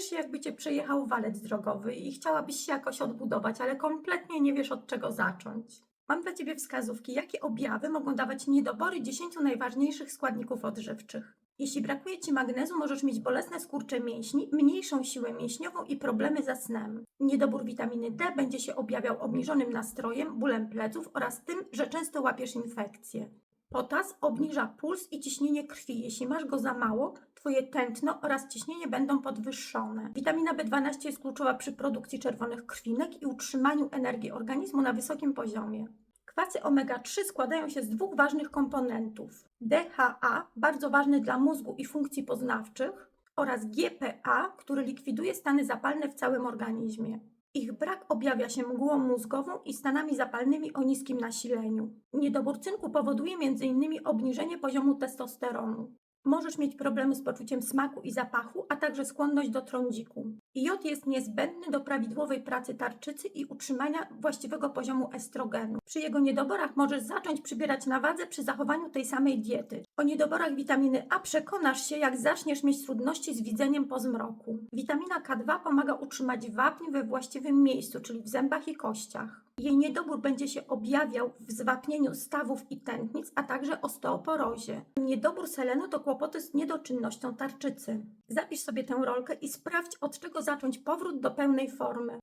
Czujesz się, jakby cię przejechał walec drogowy i chciałabyś się jakoś odbudować, ale kompletnie nie wiesz od czego zacząć. Mam dla ciebie wskazówki, jakie objawy mogą dawać niedobory 10 najważniejszych składników odżywczych. Jeśli brakuje ci magnezu, możesz mieć bolesne skurcze mięśni, mniejszą siłę mięśniową i problemy ze snem. Niedobór witaminy D będzie się objawiał obniżonym nastrojem, bólem pleców oraz tym, że często łapiesz infekcje. Potas obniża puls i ciśnienie krwi. Jeśli masz go za mało, twoje tętno oraz ciśnienie będą podwyższone. Witamina B12 jest kluczowa przy produkcji czerwonych krwinek i utrzymaniu energii organizmu na wysokim poziomie. Kwasy omega-3 składają się z dwóch ważnych komponentów: DHA, bardzo ważny dla mózgu i funkcji poznawczych, oraz GPA, który likwiduje stany zapalne w całym organizmie. Ich brak objawia się mgłą mózgową i stanami zapalnymi o niskim nasileniu. Niedobór cynku powoduje m.in. obniżenie poziomu testosteronu. Możesz mieć problemy z poczuciem smaku i zapachu, a także skłonność do trądziku. Jod jest niezbędny do prawidłowej pracy tarczycy i utrzymania właściwego poziomu estrogenu. Przy jego niedoborach możesz zacząć przybierać na wadze przy zachowaniu tej samej diety. O niedoborach witaminy A przekonasz się, jak zaczniesz mieć trudności z widzeniem po zmroku. Witamina K2 pomaga utrzymać wapń we właściwym miejscu, czyli w zębach i kościach. Jej niedobór będzie się objawiał w zwapnieniu stawów i tętnic, a także osteoporozie. Niedobór selenu to kłopoty z niedoczynnością tarczycy. Zapisz sobie tę rolkę i sprawdź, od czego zacząć powrót do pełnej formy.